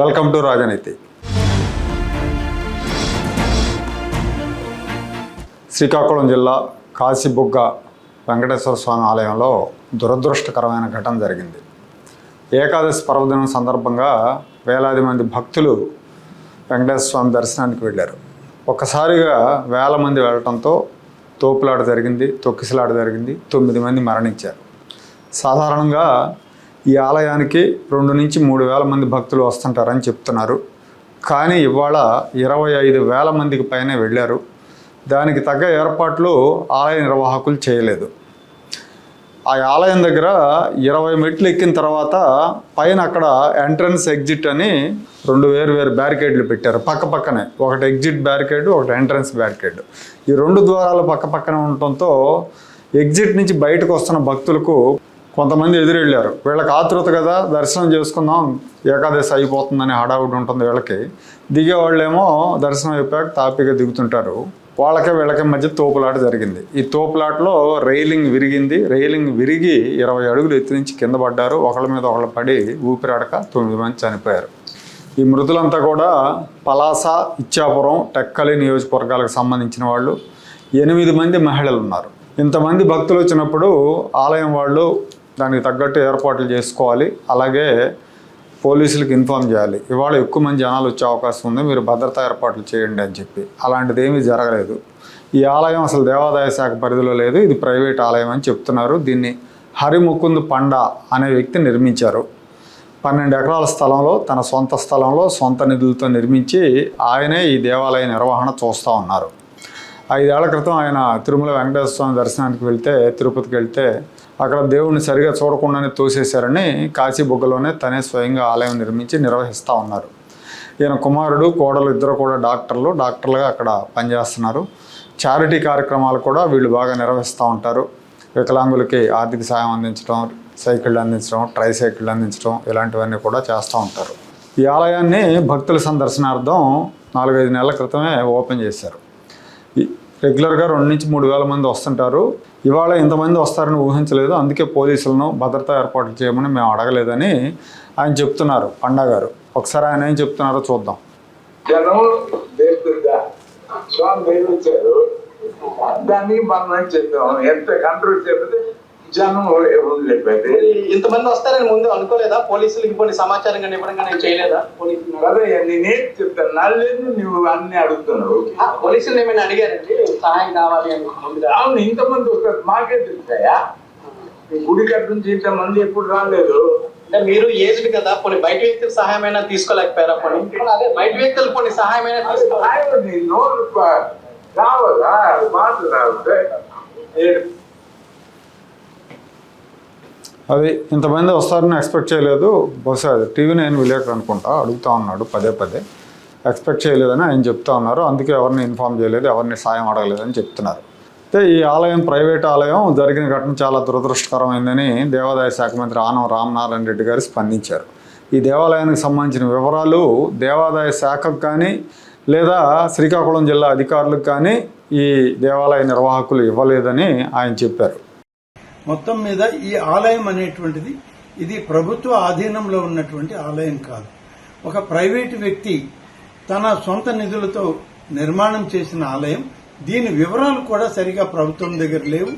Welcome to రాజనీతి. శ్రీకాకుళం జిల్లా కాశీబుగ్గ వెంకటేశ్వర స్వామి ఆలయంలో దురదృష్టకరమైన ఘటన జరిగింది. ఏకాదశి పర్వదినం సందర్భంగా వేలాది మంది భక్తులు వెంకటేశ్వర స్వామి దర్శనానికి వెళ్ళారు. ఒక్కసారిగా వేల మంది వెళ్ళటంతో తోపులాట జరిగింది తొక్కిసలాట జరిగింది తొమ్మిది మంది మరణించారు. సాధారణంగా ఈ ఆలయానికి రెండు నుంచి మూడు వేల మంది భక్తులు వస్తుంటారని చెప్తున్నారు. కానీ ఇవాళ ఇరవై ఐదు వేల మందికి పైనే వెళ్ళారు. దానికి తగ్గ ఏర్పాట్లు ఆలయ నిర్వాహకులు చేయలేదు. ఆ ఆలయం దగ్గర ఇరవై మెట్లు ఎక్కిన తర్వాత పైన అక్కడ ఎంట్రన్స్ ఎగ్జిట్ అని రెండు వేరు వేరు బ్యారికేడ్లు పెట్టారు. పక్క పక్కనే ఒకటి ఎగ్జిట్ బ్యారికేడ్ ఒకటి ఎంట్రన్స్ బ్యారికేడ్. ఈ రెండు ద్వారాలు పక్క పక్కన ఉండటంతో ఎగ్జిట్ నుంచి బయటకు వస్తున్న భక్తులకు కొంతమంది ఎదురెళ్ళారు. వీళ్ళకి ఆతృత కదా దర్శనం చేసుకుందాం ఏకాదశి అయిపోతుందని హడావుడి ఉంటుంది వీళ్ళకి. దిగేవాళ్ళేమో దర్శనం అయిపోయాక తాపిగా దిగుతుంటారు. వాళ్ళకి వీళ్ళకి మధ్య తోపులాట జరిగింది. ఈ తోపులాటలో రైలింగ్ విరిగింది. రైలింగ్ విరిగి ఇరవై అడుగులు ఎత్తి నుంచి కింద పడ్డారు. ఒకళ్ళ మీద ఒకళ్ళు పడి ఊపిరాడక తొమ్మిది మంది చనిపోయారు. ఈ మృతులంతా కూడా పలాస ఇచ్చాపురం టెక్కలి నియోజకవర్గాలకు సంబంధించిన వాళ్ళు. ఎనిమిది మంది మహిళలు ఉన్నారు. ఇంతమంది భక్తులు వచ్చినప్పుడు ఆలయం వాళ్ళు దానికి తగ్గట్టు ఏర్పాట్లు చేసుకోవాలి. అలాగే పోలీసులకు ఇన్ఫామ్ చేయాలి. ఇవాళ ఎక్కువ మంది జనాలు వచ్చే అవకాశం ఉంది. మీరు భద్రతా ఏర్పాట్లు చేయండి అని చెప్పి. అలాంటిది ఏమీ జరగలేదు. ఈ ఆలయం అసలు దేవాదాయ శాఖ పరిధిలో లేదు. ఇది ప్రైవేట్ ఆలయం అని చెప్తున్నారు. దీన్ని హరిముకుంద్ పండ అనే వ్యక్తి నిర్మించారు. పన్నెండు ఎకరాల స్థలంలో తన సొంత స్థలంలో సొంత నిధులతో నిర్మించి ఆయనే ఈ దేవాలయ నిర్వహణ చూస్తూ ఉన్నారు. ఐదేళ్ళ క్రితం ఆయన తిరుమల వెంకటేశ్వర స్వామి దర్శనానికి వెళ్తే తిరుపతికి వెళ్తే అక్కడ దేవుడిని సరిగా చూడకుండానే తోసేశారని కాశీబుగ్గలోనే తనే స్వయంగా ఆలయం నిర్మించి నిర్వహిస్తూ ఉన్నారు. ఈయన కుమారుడు కోడలు ఇద్దరు కూడా డాక్టర్లు డాక్టర్లుగా అక్కడ పనిచేస్తున్నారు. చారిటీ కార్యక్రమాలు కూడా వీళ్ళు బాగా నిర్వహిస్తూ ఉంటారు. వికలాంగులకి ఆర్థిక సాయం అందించడం సైకిళ్ళు అందించడం ట్రై సైకిళ్ళు అందించడం ఇలాంటివన్నీ కూడా చేస్తూ ఉంటారు. ఈ ఆలయాన్ని భక్తుల సందర్శనార్థం నాలుగైదు నెలల క్రితమే ఓపెన్ చేశారు. రెగ్యులర్గా రెండు నుంచి మూడు వేల మంది వస్తుంటారు. ఇవాళ ఇంతమంది వస్తారని ఊహించలేదు. అందుకే పోలీసులను భద్రతా ఏర్పాట్లు చేయమని మేము అడగలేదని ఆయన చెప్తున్నారు. పండా గారు ఒకసారి ఆయన ఏం చెప్తున్నారో చూద్దాం. జనం స్వామి దాన్ని మనం చెప్పాము ఎంత కంట్రోల్ చెప్తే జనం వదిలిపెట్టి ఇంతమంది వస్తారని ముందు అనుకోలేదా? పోలీసులకి కొన్ని సమాచారం కానీ ఇవ్వడం కానీ చేయలేదా? పోలీసులు కదా నేనేం చెప్తాను? నువ్వు అన్ని అడుగుతున్నావు. పోలీసులు ఏమైనా అడిగారండి? సహాయం కావాలి అని అవును ఇంతమంది వస్తారు. మాకే తెలుసాయా గుడి కట్టు నుంచి ఇంతమంది ఎప్పుడు రాలేదు. అంటే మీరు ఏజ్డ్ కదా కొన్ని బయట వ్యక్తుల సహాయం అయినా తీసుకోలేకపోయారా కొన్ని అదే బయట వ్యక్తులు కొన్ని సహాయం అయినా తీసుకోవాలి. రావాలా మాట ఏ- అది ఇంతమంది వస్తారని ఎక్స్పెక్ట్ చేయలేదు. బహుశా అది టీవీ నేను విలేకరు అనుకుంటా అడుగుతా ఉన్నాడు పదే పదే. ఎక్స్పెక్ట్ చేయలేదని ఆయన చెప్తా ఉన్నారు. అందుకే ఎవరిని ఇన్ఫామ్ చేయలేదు ఎవరిని సాయం అడగలేదని చెప్తున్నారు. అయితే ఈ ఆలయం ప్రైవేట్ ఆలయం జరిగిన ఘటన చాలా దురదృష్టకరమైందని దేవాదాయ శాఖ మంత్రి ఆనం రామనారాయణ రెడ్డి గారు స్పందించారు. ఈ దేవాలయానికి సంబంధించిన వివరాలు దేవాదాయ శాఖకు కానీ లేదా శ్రీకాకుళం జిల్లా అధికారులకు కానీ ఈ దేవాలయ నిర్వాహకులు ఇవ్వలేదని ఆయన చెప్పారు. మొత్తం మీద ఈ ఆలయం అనేటువంటిది ఇది ప్రభుత్వ ఆధీనంలో ఉన్నటువంటి ఆలయం కాదు. ఒక ప్రైవేటు వ్యక్తి తన సొంత నిధులతో నిర్మాణం చేసిన ఆలయం దీని వివరాలు కూడా సరిగా ప్రభుత్వం దగ్గర లేవు.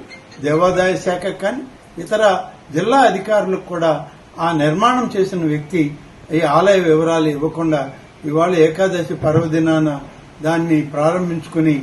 దేవాదాయ శాఖ కానీ ఇతర జిల్లా అధికారులకు కూడా ఆ నిర్మాణం చేసిన వ్యక్తి ఈ ఆలయ వివరాలు ఇవ్వకుండా ఇవాళ ఏకాదశి పర్వదినాన దాన్ని ప్రారంభించుకుని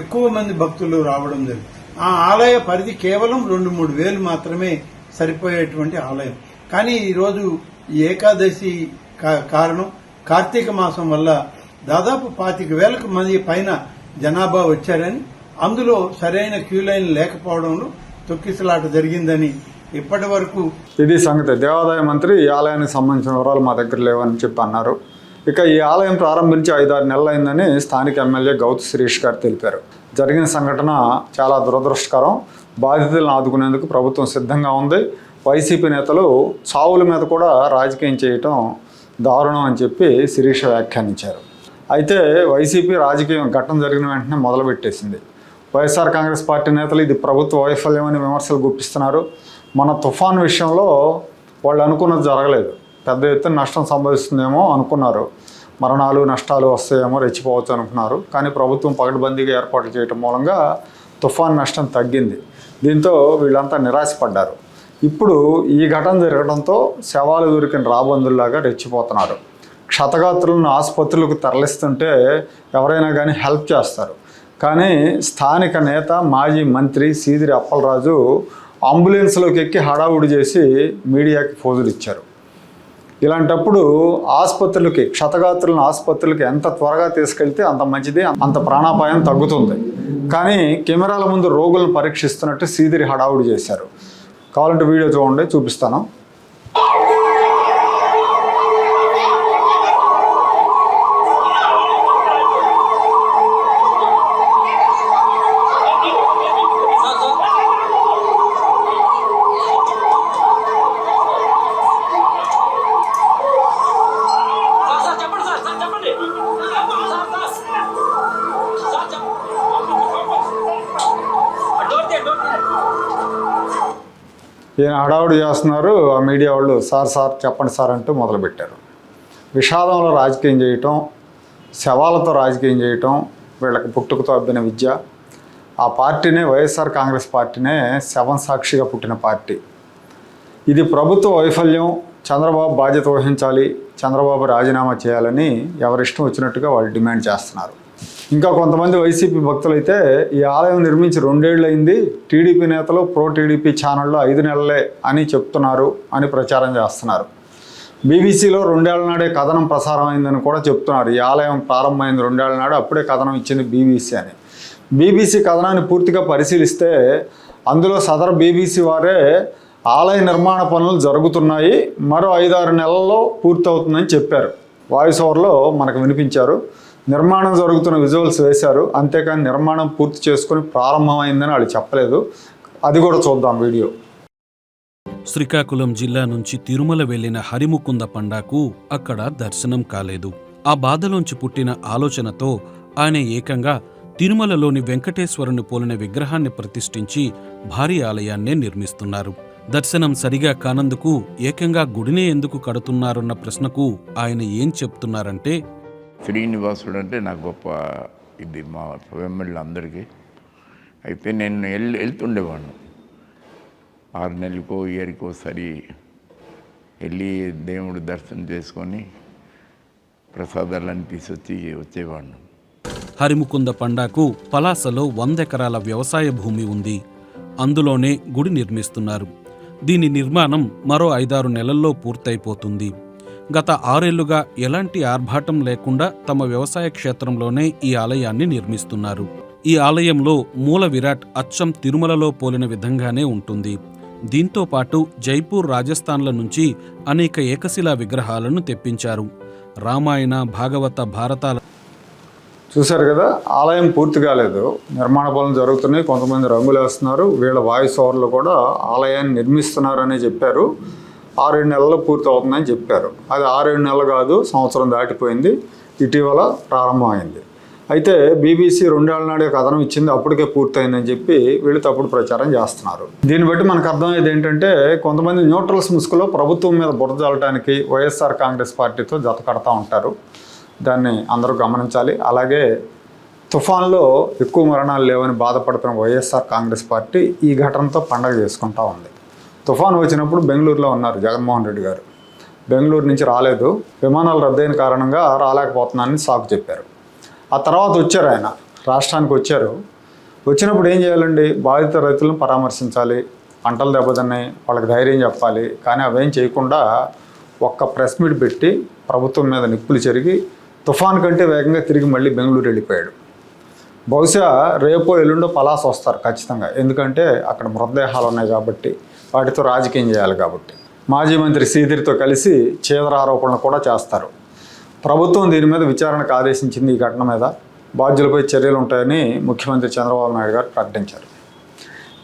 ఎక్కువ మంది భక్తులు రావడం జరిగింది. ఆ ఆలయ పరిధి కేవలం రెండు మూడు వేలు మాత్రమే సరిపోయేటువంటి ఆలయం. కానీ ఈరోజు ఈ ఏకాదశి కా- కారణం కార్తీక మాసం వల్ల దాదాపు పాతిక వేలకు మంది పైన జనాభా వచ్చారని అందులో సరైన క్యూ లైన్ లేకపోవడంలో తొక్కిసలాట జరిగిందని ఇప్పటి వరకు ఇది సంగతి. దేవాదాయ మంత్రి ఈ ఆలయానికి సంబంధించిన వివరాలు మా దగ్గర లేవని చెప్పి అన్నారు. ఇక ఈ ఆలయం ప్రారంభించి ఐదారు నెలలైందని స్థానిక ఎమ్మెల్యే గౌతు శిరీష్ గారు తెలిపారు. జరిగిన సంఘటన చాలా దురదృష్టకరం. బాధితులను ఆదుకునేందుకు ప్రభుత్వం సిద్ధంగా ఉంది. వైసీపీ నేతలు చావుల మీద కూడా రాజకీయం చేయటం దారుణం అని చెప్పి శిరీష వ్యాఖ్యానించారు. అయితే వైసీపీ రాజకీయం ఘట్టం జరిగిన వెంటనే మొదలుపెట్టేసింది. వైఎస్ఆర్ కాంగ్రెస్ పార్టీ నేతలు ఇది ప్రభుత్వ వైఫల్యం అని విమర్శలు గుప్పిస్తున్నారు. మన తుఫాన్ విషయంలో వాళ్ళు అనుకున్నది జరగలేదు. పెద్ద ఎత్తున నష్టం సంభవిస్తుందేమో అనుకున్నారు. మరణాలు నష్టాలు వస్తాయేమో రెచ్చిపోవచ్చు అనుకున్నారు. కానీ ప్రభుత్వం పకడ్బందీగా ఏర్పాట్లు చేయడం మూలంగా తుఫాన్ నష్టం తగ్గింది. దీంతో వీళ్ళంతా నిరాశపడ్డారు. ఇప్పుడు ఈ ఘటన జరగడంతో శవాలు దొరికిన రాబందుల్లాగా రెచ్చిపోతున్నారు. క్షతగాత్రులను ఆసుపత్రులకు తరలిస్తుంటే ఎవరైనా కానీ హెల్ప్ చేస్తారు. కానీ స్థానిక నేత మాజీ మంత్రి సీదిరి అప్పలరాజు అంబులెన్స్లోకి ఎక్కి హడావుడి చేసి మీడియాకి ఫోజులు ఇచ్చారు. ఇలాంటప్పుడు ఆసుపత్రులకి క్షతగాత్రులను ఆసుపత్రులకి ఎంత త్వరగా తీసుకెళ్తే అంత మంచిది అంత ప్రాణాపాయం తగ్గుతుంది. కానీ కెమెరాల ముందు రోగులను పరీక్షిస్తున్నట్టు సీదిరి హడావుడి చేశారు. కావాలంటే వీడియో చూడండి చూపిస్తాను సార్ సార్ చెప్పండి సార్ సార్ చెప్పండి సార్ సార్ సార్ చెప్పండి డోర్ తీయండి డోర్ తీయండి ఈయన హడావుడి చేస్తున్నారు. ఆ మీడియా వాళ్ళు సార్ సార్ చెప్పండి సార్ అంటూ మొదలుపెట్టారు. విషాదంలో రాజకీయం చేయటం శవాలతో రాజకీయం చేయటం వీళ్ళకి పుట్టుకతో అబ్బిన విద్య. ఆ పార్టీనే వైఎస్ఆర్ కాంగ్రెస్ పార్టీనే శవం సాక్షిగా పుట్టిన పార్టీ. ఇది ప్రభుత్వ వైఫల్యం. చంద్రబాబు బాధ్యత వహించాలి చంద్రబాబు రాజీనామా చేయాలని ఎవరిష్టం వచ్చినట్టుగా వాళ్ళు డిమాండ్ చేస్తున్నారు. ఇంకా కొంతమంది వైసీపీ భక్తులైతే ఈ ఆలయం నిర్మించి రెండేళ్ళు అయింది టీడీపీ నేతలు ప్రో టీడీపీ ఛానల్లో ఐదు నెలలే అని చెప్తున్నారు అని ప్రచారం చేస్తున్నారు. బీబీసీలో రెండేళ్ళ నాడే కథనం ప్రసారం అయిందని కూడా చెప్తున్నారు. ఈ ఆలయం ప్రారంభమైంది రెండేళ్ళ నాడు అప్పుడే కథనం ఇచ్చింది బీబీసీ అని. బీబీసీ కథనాన్ని పూర్తిగా పరిశీలిస్తే అందులో సదరు బీబీసీ వారే ఆలయ నిర్మాణ పనులు జరుగుతున్నాయి. మరో ఐదారు నెలల్లో పూర్తవుతుందని చెప్పారు. వాయిస్ ఓవర్లో మనకు వినిపించారు. నిర్మాణం జరుగుతున్న విజువల్స్ వేశారు. అంతేకాని నిర్మాణం పూర్తి చేసుకుని ప్రారంభమైందని వాళ్ళు చెప్పలేదు. అది కూడా చూద్దాం వీడియో. శ్రీకాకుళం జిల్లా నుంచి తిరుమల వెళ్ళిన హరిముకుంద పండాకు అక్కడ దర్శనం కాలేదు. ఆ బాధలోంచి పుట్టిన ఆలోచనతో ఆయన ఏకంగా తిరుమలలోని వెంకటేశ్వరుని పోలిన విగ్రహాన్ని ప్రతిష్ఠించి భారీ ఆలయాన్నే నిర్మిస్తున్నారు. దర్శనం సరిగా కానందుకు ఏకంగా గుడినే ఎందుకు కడుతున్నారన్న ప్రశ్నకు ఆయన ఏం చెప్తున్నారంటే శ్రీనివాసుడు అంటే నాకు గొప్ప ఇది మా వెమ్మెళ్ళు అందరికీ అయితే నేను వెళ్ళి వెళ్తుండేవాడిని. ఆరు నెలలకో ఇయర్కో సరి వెళ్ళి దేవుడు దర్శనం చేసుకొని ప్రసాదాలన్నీ తీసుకొచ్చి వచ్చేవాడిని. హరిముకుంద పండాకు పలాసలో వంద ఎకరాల వ్యవసాయ భూమి ఉంది. అందులోనే గుడి నిర్మిస్తున్నారు. దీని నిర్మాణం మరో ఐదారు నెలల్లో పూర్తయిపోతుంది. గత ఆరేళ్ళుగా ఎలాంటి ఆర్భాటం లేకుండా తమ వ్యవసాయ క్షేత్రంలోనే ఈ ఆలయాన్ని నిర్మిస్తున్నారు. ఈ ఆలయంలో మూల విరాట్ అచ్చం తిరుమలలో పోలిన విధంగానే ఉంటుంది. దీంతో పాటు జైపూర్ రాజస్థాన్ల నుంచి అనేక ఏకశిలా విగ్రహాలను తెప్పించారు. రామాయణ భాగవత భారతాల చూశారు కదా ఆలయం పూర్తి కాలేదు. నిర్మాణ పనులు జరుగుతున్నాయి కొంతమంది రంగులు వేస్తున్నారు వీళ్ళ వాయిస్ ఓవర్లు కూడా ఆలయాన్ని నిర్మిస్తున్నారని చెప్పారు. ఆరేడు నెలల్లో పూర్తి అవుతుందని చెప్పారు. అది ఆరేడు నెలలు కాదు సంవత్సరం దాటిపోయింది. ఇటీవల ప్రారంభమైంది. అయితే బీబీసీ రెండేళ్ళ నాడే కథనం ఇచ్చింది అప్పటికే పూర్తయిందని చెప్పి వీళ్ళు తప్పుడు ప్రచారం చేస్తున్నారు. దీన్ని బట్టి మనకు అర్థమయ్యేది ఏంటంటే కొంతమంది న్యూట్రల్స్ ముసుగులో ప్రభుత్వం మీద బురద చల్లటానికి వైఎస్ఆర్ కాంగ్రెస్ పార్టీతో జత కడతా ఉంటారు. దాన్ని అందరూ గమనించాలి. అలాగే తుఫాన్లో ఎక్కువ మరణాలు లేవని బాధపడుతున్న వైఎస్ఆర్ కాంగ్రెస్ పార్టీ ఈ ఘటనతో పండగ చేసుకుంటా ఉంది. తుఫాన్ వచ్చినప్పుడు బెంగళూరులో ఉన్నారు జగన్మోహన్ రెడ్డి గారు. బెంగళూరు నుంచి రాలేదు. విమానాలు రద్దయిన కారణంగా రాలేకపోతున్నానని సాకు చెప్పారు. ఆ తర్వాత వచ్చారు ఆయన. రాష్ట్రానికి వచ్చారు. వచ్చినప్పుడు ఏం చేయాలండి? బాధిత రైతులను పరామర్శించాలి. పంటలు దెబ్బతిన్నాయి. వాళ్ళకి ధైర్యం చెప్పాలి. కానీ అవేం చేయకుండా ఒక్క ప్రెస్ మీట్ పెట్టి ప్రభుత్వం మీద నిప్పులు చెరిగి తుఫాన్ కంటే వేగంగా తిరిగి మళ్ళీ బెంగళూరు వెళ్ళిపోయాడు. బహుశా రేపో ఎల్లుండో పలాస్ వస్తారు ఖచ్చితంగా. ఎందుకంటే అక్కడ మృతదేహాలు ఉన్నాయి కాబట్టి వాటితో రాజకీయం చేయాలి కాబట్టి. మాజీ మంత్రి సీదిరితో కలిసి చేదర ఆరోపణలు కూడా చేస్తారు. ప్రభుత్వం దీని మీద విచారణకు ఆదేశించింది ఈ ఘటన మీద. బాధ్యులపై చర్యలు ఉంటాయని ముఖ్యమంత్రి చంద్రబాబు నాయుడు గారు ప్రకటించారు.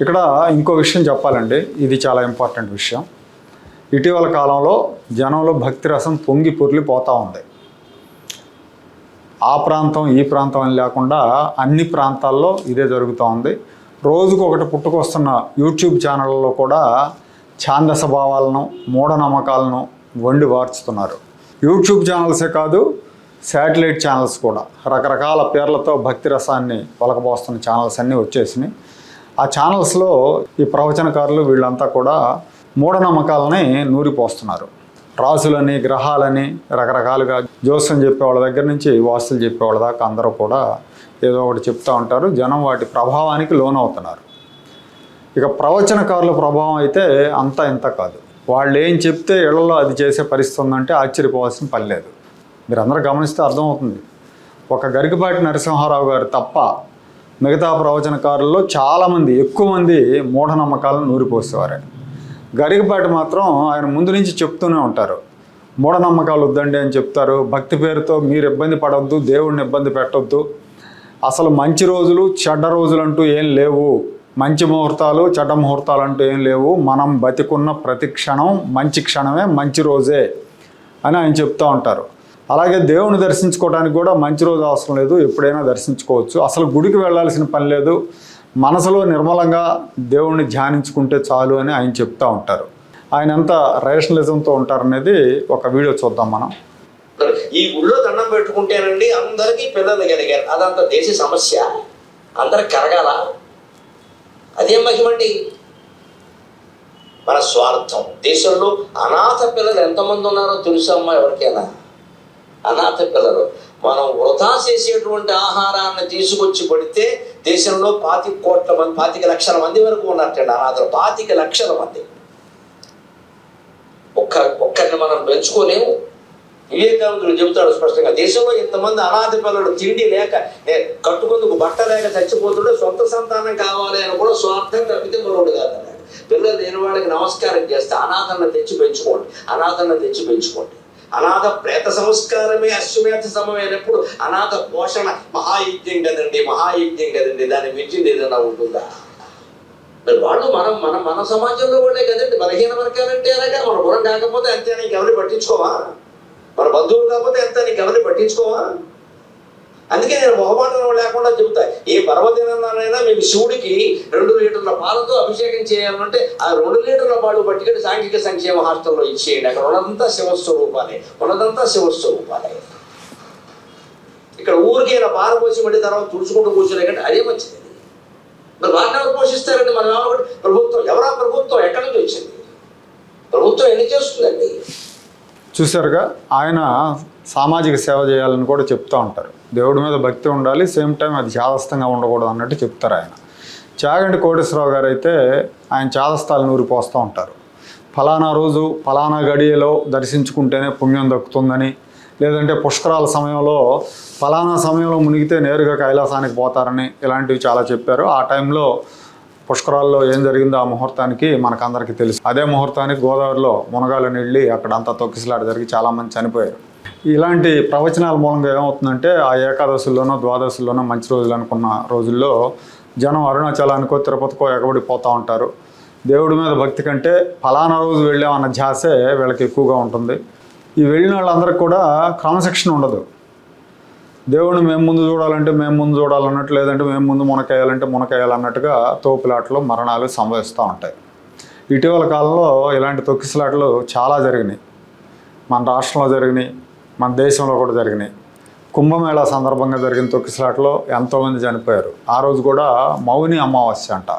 ఇక్కడ ఇంకో విషయం చెప్పాలండి. ఇది చాలా ఇంపార్టెంట్ విషయం. ఇటీవల కాలంలో జనంలో భక్తి రసం పొంగి పొర్లిపోతూ ఉంది. ఆ ప్రాంతం ఈ ప్రాంతం అని లేకుండా అన్ని ప్రాంతాల్లో ఇదే జరుగుతూ ఉంది. రోజుకు ఒకటి పుట్టుకొస్తున్న యూట్యూబ్ ఛానళ్ళలో కూడా ఛాందస భావాలను మూఢనమ్మకాలను వండి వార్చుతున్నారు. యూట్యూబ్ ఛానల్సే కాదు శాటిలైట్ ఛానల్స్ కూడా. రకరకాల పేర్లతో భక్తి రసాన్ని ఒలకబోస్తున్న ఛానల్స్ అన్నీ వచ్చేసినాయి. ఆ ఛానల్స్లో ఈ ప్రవచనకారులు వీళ్ళంతా కూడా మూఢనమ్మకాలని నూరిపోస్తున్నారు. రాసులని గ్రహాలని రకరకాలుగా జోస్యం చెప్పేవాళ్ళ దగ్గర నుంచి వాస్తులు చెప్పేవాళ్ళ దాకా అందరూ కూడా ఏదో ఒకటి చెప్తూ ఉంటారు. జనం వాటి ప్రభావానికి లోనవుతున్నారు. ఇక ప్రవచనకారుల ప్రభావం అయితే అంత ఇంత కాదు. వాళ్ళు ఏం చెప్తే ఇళ్ళలో అది చేసే పరిస్థితి ఉందంటే ఆశ్చర్యపోవాల్సిన పని లేదు. మీరందరూ గమనిస్తే అర్థమవుతుంది. ఒక గరికపాటి నరసింహారావు గారు తప్ప మిగతా ప్రవచనకారుల్లో చాలామంది ఎక్కువ మంది మూఢనమ్మకాలను నూరిపోసేవారే. గరికపాటి మాత్రం ఆయన ముందు నుంచి చెప్తూనే ఉంటారు. మూఢనమ్మకాలు వద్దండి అని చెప్తారు. భక్తి పేరుతో మీరు ఇబ్బంది పడవద్దు దేవుడిని ఇబ్బంది పెట్టొద్దు. అసలు మంచి రోజులు చెడ్డ రోజులు అంటూ ఏం లేవు. మంచి ముహూర్తాలు చెడ్డ ముహూర్తాలు అంటూ ఏం లేవు. మనం బతికున్న ప్రతి క్షణం మంచి క్షణమే మంచి రోజే అని ఆయన చెప్తూ ఉంటారు. అలాగే దేవుని దర్శించుకోవడానికి కూడా మంచి రోజు అవసరం లేదు. ఎప్పుడైనా దర్శించుకోవచ్చు. అసలు గుడికి వెళ్ళాల్సిన పని లేదు. మనసులో నిర్మలంగా దేవుణ్ణి ధ్యానించుకుంటే చాలు అని ఆయన చెప్తూ ఉంటారు. ఆయన ఎంత రేషనలిజంతో ఉంటారనేది ఒక వీడియో చూద్దాం మనం. ఈ గుళ్ళో దండం పెట్టుకుంటేనండి అందరికీ పిల్లలు కలిగారు. అదంత దేశ సమస్య. అందరికి కరగాల. అదేం మహిమండి. మన స్వార్థం. దేశంలో అనాథ పిల్లలు ఎంతమంది ఉన్నారో తెలుసా అమ్మ ఎవరికైనా? అనాథ పిల్లలు. మనం వృధా చేసేటువంటి ఆహారాన్ని తీసుకొచ్చి పడితే దేశంలో పాతిక కోట్ల మంది పాతిక లక్షల మంది వరకు ఉన్నట్టండి అనాథలు పాతిక లక్షల మంది. ఒక్క ఒక్కరిని మనం పెంచుకోలేము వివేకానందుడు చెబుతాడు స్పష్టంగా దేశంలో ఇంతమంది అనాథ పిల్లలు తిండి లేక ఏ, కట్టుకుందుకు బట్ట లేక చచ్చిపోతుంటే సొంత సంతానం కావాలి అని కూడా స్వార్థం తప్పితే మరొకటి కాదు పిల్లలు లేని వాళ్ళకి నమస్కారం చేస్తే అనాథన్న తెచ్చి పెంచుకోండి అనాథన్న తెచ్చి పెంచుకోండి. అనాథ ప్రేత సంస్కారమే అశ్వమేధ సమమైనప్పుడు అనాథ పోషణ మహాయజ్ఞం కదండి మహాయజ్ఞం కదండి దాన్ని మించింది ఏదైనా ఉంటుందా? మరి వాళ్ళు మనం మన మన సమాజంలో వాళ్ళే కదండి బలహీన వర్గాలంటే అలాగా మన గుణం కాకపోతే అంతే నీకు ఎవరిని పట్టించుకోవా? మన బంధువులు కాకపోతే ఎంత నీకు ఎవరిని పట్టించుకోవా? అందుకే నేను మొహమాటం లేకుండా చెబుతా ఏ పర్వదినానైనా మీకు శివుడికి రెండు లీటర్ల పాలతో అభిషేకం చేయాలంటే ఆ రెండు లీటర్ల పాలు పట్టుకెళ్ళి సాంఘిక సంక్షేమ హాస్టల్లో ఇచ్చేయండి. అక్కడ ఉన్నదంతా శివస్వరూపాలే ఉన్నదంతా శివస్వరూపాలే. ఇక్కడ ఊరికి ఇలా పారపోసి మళ్ళీ తర్వాత తుడుచుకుంటూ కూర్చునే కంటే అదే మంచిది. మరి వాటిని ఎవరు పోషిస్తారండి? మనం ఏమనుకుంటే ప్రభుత్వం ఎవరా ప్రభుత్వం? ఎక్కడి నుంచి వచ్చింది? ప్రభుత్వం ఎన్ని చేస్తుందండి? చూసారుగా ఆయన సామాజిక సేవ చేయాలని కూడా చెప్తూ ఉంటారు. దేవుడి మీద భక్తి ఉండాలి సేమ్ టైం అది చాదస్తంగా ఉండకూడదు అన్నట్టు చెప్తారు ఆయన. చాగంటి కోటేశ్వరరావు గారు అయితే ఆయన చాదస్తాలు నూరిపోస్తూ ఉంటారు. ఫలానా రోజు ఫలానా గడియలో దర్శించుకుంటేనే పుణ్యం దక్కుతుందని లేదంటే పుష్కరాల సమయంలో ఫలానా సమయంలో మునిగితే నేరుగా కైలాసానికి పోతారని ఇలాంటివి చాలా చెప్పారు. ఆ టైంలో పుష్కరాల్లో ఏం జరిగిందో ఆ ముహూర్తానికి మనకందరికీ తెలుసు. అదే ముహూర్తానికి గోదావరిలో మునగాలని వెళ్ళి అక్కడంతా తొక్కిసలాట జరిగి చాలామంది చనిపోయారు. ఇలాంటి ప్రవచనాల మూలంగా ఏమవుతుందంటే ఆ ఏకాదశుల్లోనో ద్వాదశుల్లోనో మంచి రోజులు అనుకున్న రోజుల్లో జనం అరుణాచలానికో తిరుపతికో ఎగబడిపోతూ ఉంటారు. దేవుడి మీద భక్తి కంటే ఫలానా రోజు వెళ్ళామన్న ధ్యాసే వీళ్ళకి ఎక్కువగా ఉంటుంది. ఈ వెళ్ళిన వాళ్ళందరికీ కూడా క్రమశిక్షణ ఉండదు. దేవుడిని మేము ముందు చూడాలంటే మేము ముందు చూడాలన్నట్టు లేదంటే మేము ముందు మునకేయాలంటే మునకేయాలన్నట్టుగా తోపులాటలు మరణాలు సంభవిస్తూ ఉంటాయి. ఇటీవల కాలంలో ఇలాంటి తొక్కిసలాటలు చాలా జరిగినాయి. మన రాష్ట్రంలో జరిగినాయి. మన దేశంలో కూడా జరిగినాయి. కుంభమేళా సందర్భంగా జరిగిన తొక్కిసలాటలో ఎంతోమంది చనిపోయారు. ఆ రోజు కూడా మౌని అమావాస్య అంట.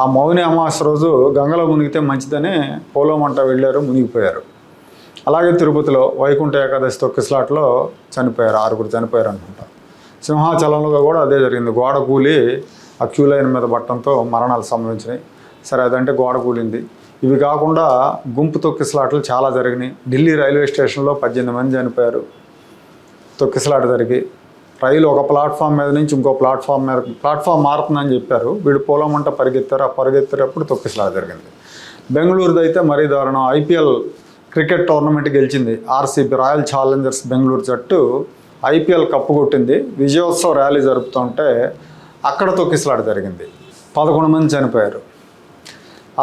ఆ మౌని అమావాస్య రోజు గంగలో మునిగితే మంచిదని పోలోమంట వెళ్ళారు మునిగిపోయారు. అలాగే తిరుపతిలో వైకుంఠ ఏకాదశి తొక్కిసలాట్లో చనిపోయారు ఆరుగురు చనిపోయారు అనుకుంటా. సింహాచలంలో కూడా అదే జరిగింది. గోడ కూలి ఆ క్యూ లైన్ మీద పట్టడంతో మరణాలు సంభవించినాయి. సరే అదంటే గోడ కూలింది. ఇవి కాకుండా గుంపు తొక్కిసలాట్లు చాలా జరిగినాయి. ఢిల్లీ రైల్వే స్టేషన్లో పద్దెనిమిది మంది చనిపోయారు. తొక్కిసలాట జరిగి రైలు ఒక ప్లాట్ఫామ్ మీద నుంచి ఇంకో ప్లాట్ఫామ్ మీద ప్లాట్ఫామ్ మారుతుందని చెప్పారు. వీడు పోలమంట పరిగెత్తారు. ఆ పరిగెత్తేటప్పుడు తొక్కిసలాట జరిగింది. బెంగళూరుది అయితే మరీ దారుణం. ఐపీఎల్ క్రికెట్ టోర్నమెంట్ గెలిచింది. ఆర్సీబీ రాయల్ ఛాలెంజర్స్ బెంగళూరు జట్టు ఐపీఎల్ కప్పు కొట్టింది. విజయోత్సవ ర్యాలీ జరుపుతుంటే అక్కడ తొక్కిసలాట జరిగింది. పదకొండు మంది చనిపోయారు.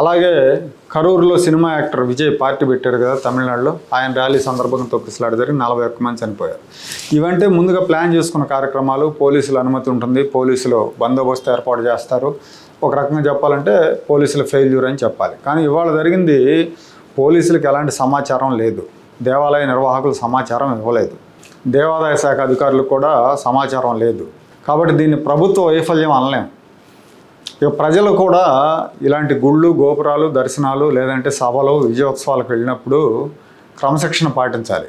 అలాగే కరూరులో సినిమా యాక్టర్ విజయ్ పార్టీ పెట్టారు కదా తమిళనాడులో. ఆయన ర్యాలీ సందర్భంగా తొక్కిసలాడి జరిగి నలభై ఒక్క మంది చనిపోయారు. ఇవంటే ముందుగా ప్లాన్ చేసుకున్న కార్యక్రమాలు పోలీసుల అనుమతి ఉంటుంది. పోలీసులు బందోబస్తు ఏర్పాటు చేస్తారు. ఒక రకంగా చెప్పాలంటే పోలీసుల ఫెయిల్యూర్ అని చెప్పాలి. కానీ ఇవాళ జరిగింది పోలీసులకు ఎలాంటి సమాచారం లేదు. దేవాలయ నిర్వాహకులు సమాచారం ఇవ్వలేదు. దేవాదాయ శాఖ అధికారులకు కూడా సమాచారం లేదు. కాబట్టి దీన్ని ప్రభుత్వ వైఫల్యం అనలేం. ఇక ప్రజలు కూడా ఇలాంటి గుళ్ళు గోపురాలు దర్శనాలు లేదంటే సభలు విజయోత్సవాలకు వెళ్ళినప్పుడు క్రమశిక్షణ పాటించాలి.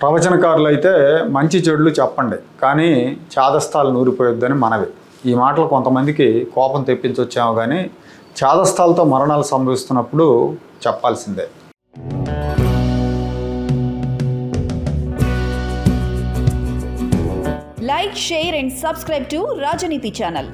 ప్రవచనకారులు అయితే మంచి చెడులు చెప్పండి కానీ చాదస్తాలు నూరిపోయొద్దని మనవి. ఈ మాటలు కొంతమందికి కోపం తెప్పించొచ్చాము కానీ చాదస్తాలతో మరణాలు సంభవిస్తున్నప్పుడు చెప్పాల్సిందే. Like share and subscribe to Rajaniti channel.